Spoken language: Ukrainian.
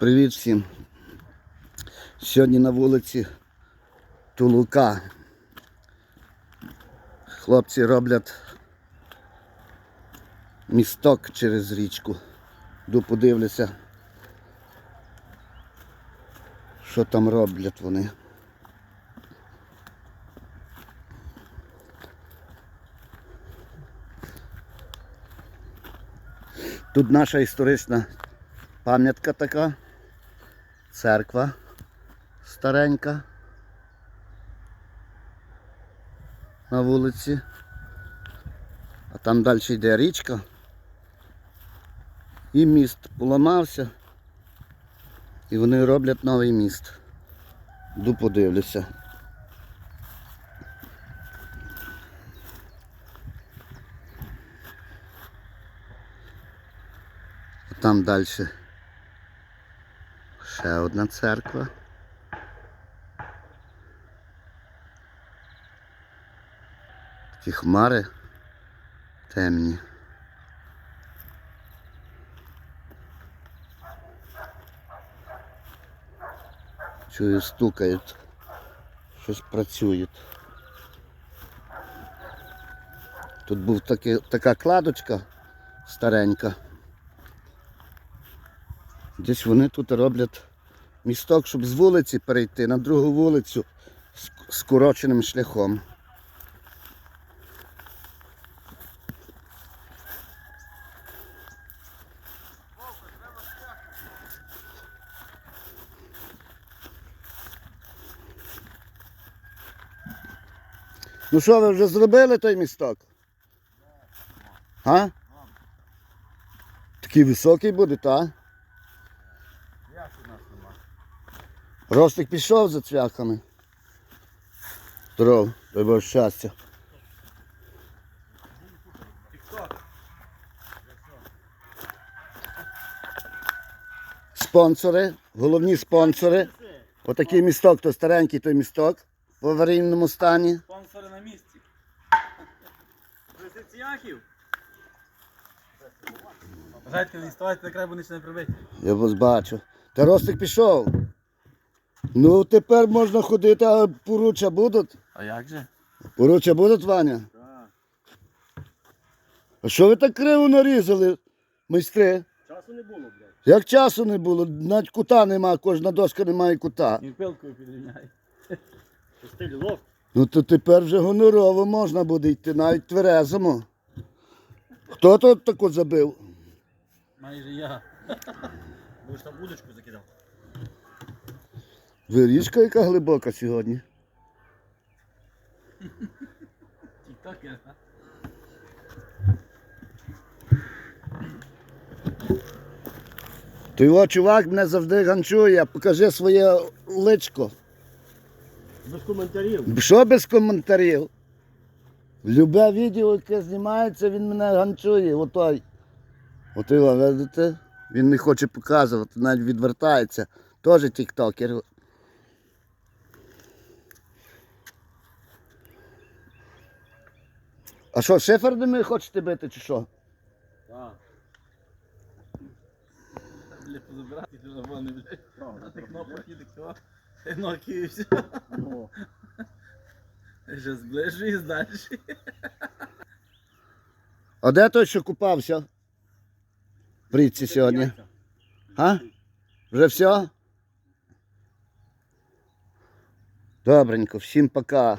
Привіт всім. Сьогодні на вулиці Тулука. Хлопці роблять місток через річку. Йду подивлюся, що там роблять вони. Тут наша історична пам'ятка така, церква старенька на вулиці. А там далі йде річка. І міст поламався. І вони роблять новий міст. Йду подивлюся. А там далі ще одна церква. Такі хмари темні. Чую, стукають. Щось працюють. Тут був таки, така кладочка старенька. Десь вони тут роблять місток, щоб з вулиці перейти на другу вулицю скороченим шляхом. Ну що, ви вже зробили той місток? А? Такий високий буде, так? Як у нас нема? Ростик пішов за цвяхами. Здоров, дай Боже щастя. Спонсори, головні спонсори. Отакий місток, то старенький той місток в аварійному стані. Спонсори на місці. Присиціяхів. Бажайте не ставайте на край, бо не прибити. Я вас бачу. Та Ростик пішов. Ну тепер можна ходити, а поруча будуть. А як же? Поруча будуть, Ваня. Так. А що ви так криво нарізали, майстри? Часу не було, блядь. Як часу не було, навіть кута нема, кожна доска не має кута. І пилкою підрівняй. Стиль лофт. Ну то тепер вже гонорово можна буде йти, навіть тверезому. Хто тут таку забив? Майже я. Будеш там удочку закидав. Вирічка яка глибока сьогодні. Тік-токер. То його чувак мене завжди ганчує, покажи своє личко. Без коментарів. Що без коментарів? Любе відео, яке знімається, він мене ганчує. Отой. От його, видите? Він не хоче показувати, навіть відвертається. Теж тіктокер. А що, шиферними хочете бити чи що? Так. Бля, позабирати телефони, блядь. А ти кнопок і тако. Ноки і все. О, Ще зближуєш далі. А де той, що купався? В сьогодні. А? Вже все? Добренько, всім пока.